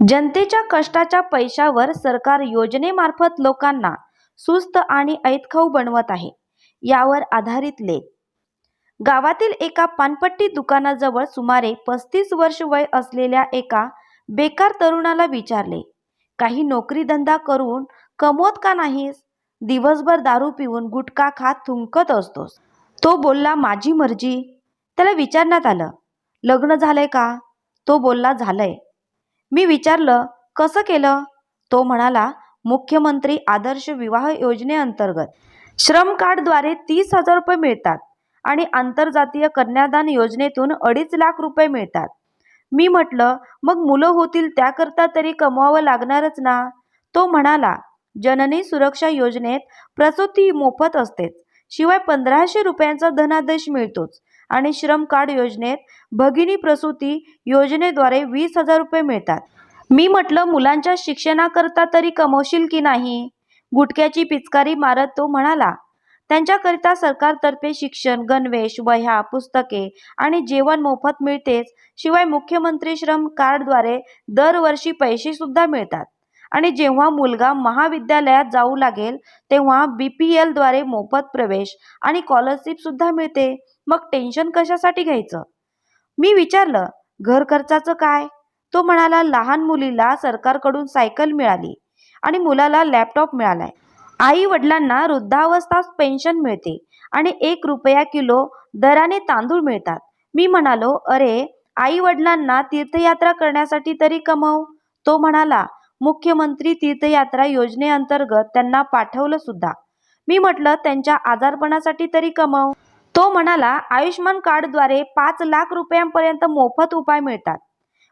जनतेच्या कष्टाच्या पैशावर सरकार योजनेमार्फत लोकांना सुस्त आणि ऐतखाऊ बनवत आहे. यावर आधारित लेख. गावातील एका पानपट्टी दुकानाजवळ सुमारे पस्तीस वर्ष वय असलेल्या एका बेकार तरुणाला विचारले काही नोकरी धंदा करून कमवत का नाहीस? दिवसभर दारू पिऊन गुटखा खात थुंकत असतोस. तो बोलला माझी मर्जी. त्याला विचारण्यात आलं लग्न झालंय का? तो बोलला झालंय. मी विचारलं कसं केलं? तो म्हणाला मुख्यमंत्री आदर्श विवाह योजनेअंतर्गत. श्रम कार्डद्वारे तीस हजार रुपये मिळतात आणि आंतरजातीय कन्यादान योजनेतून अडीच लाख रुपये मिळतात. मी म्हटलं मग मुलं होतील त्याकरता तरी कमवावं लागणारच ना. तो म्हणाला जननी सुरक्षा योजनेत प्रसूती मोफत असतेच. शिवाय पंधराशे रुपयांचा धनादेश मिळतोच. आणि श्रम कार्ड योजनेत भगिनी प्रसूती योजनेद्वारे वीस हजार रुपये मिळतात. मी म्हटलं मुलांच्या शिक्षणाकरता तरी कमवशील की नाही? गुटख्याची पिचकारी मारत तो म्हणाला त्यांच्याकरिता सरकारतर्फे शिक्षण गणवेश वह्या पुस्तके आणि जेवण मोफत मिळतेच शिवाय मुख्यमंत्री श्रम कार्डद्वारे दरवर्षी पैसे सुद्धा मिळतात. आणि जेव्हा मुलगा महाविद्यालयात जाऊ लागेल तेव्हा बी पी एलद्वारे मोफत प्रवेश आणि स्कॉलरशिपसुद्धा मिळते. मग टेन्शन कशासाठी घ्यायचं? मी विचारलं घर खर्चाचं काय? तो म्हणाला लहान मुलीला सरकारकडून सायकल मिळाली आणि मुलाला लॅपटॉप मिळालाय. आई वडिलांना वृद्धावस्था पेन्शन मिळते आणि एक रुपया किलो दराने तांदूळ मिळतात. मी म्हणालो अरे आई वडिलांना तीर्थयात्रा करण्यासाठी तरी कमव. तो म्हणाला मुख्यमंत्री तीर्थयात्रा योजनेअंतर्गत त्यांना पाठवलं सुद्धा. मी म्हटलं त्यांच्या आजारपणासाठी तरी कमव. तो म्हणाला आयुष्यमान कार्डद्वारे पाच लाख रुपयांपर्यंत मोफत उपाय मिळतात.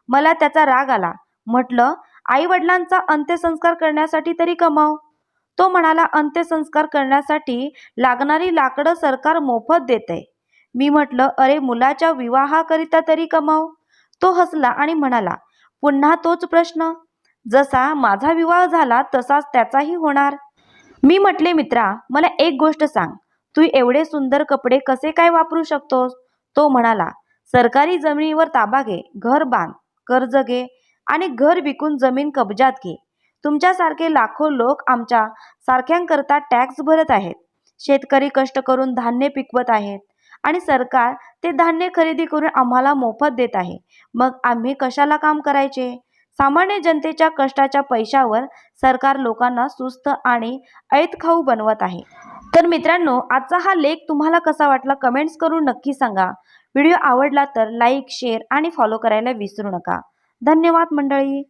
मला त्याचा राग आला. म्हटलं आई वडिलांचा अंत्यसंस्कार करण्यासाठी तरी कमव. तो म्हणाला अंत्यसंस्कार करण्यासाठी लागणारी लाकडं सरकार मोफत देते मी म्हटलं अरे मुलाच्या विवाहाकरिता तरी कमव. तो हसला आणि म्हणाला पुन्हा तोच प्रश्न. जसा माझा विवाह झाला तसाच त्याचाही होणार. मी म्हटले मित्रा मला एक गोष्ट सांग. तू एवढे सुंदर कपडे कसे काय वापरू शकतोस? तो म्हणाला सरकारी जमिनीवर ताबा घे घर बांध कर्ज घे आणि घर विकून जमीन कब्जात घे. तुमच्यासारखे लाखो लोक आमच्या सारख्यांकरता टॅक्स भरत आहेत. शेतकरी कष्ट करून धान्य पिकवत आहेत आणि सरकार ते धान्य खरेदी करून आम्हाला मोफत देत आहे. मग आम्ही कशाला काम करायचे? सामान्य जनतेच्या कष्टाच्या पैशावर सरकार लोकांना सुस्त आणि ऐतखाऊ बनवत आहे. तर मित्रांनो आजचा हा लेख तुम्हाला कसा वाटला कमेंट्स करून नक्की सांगा. व्हिडिओ आवडला तर लाईक शेअर आणि फॉलो करायला विसरू नका. धन्यवाद मंडळी.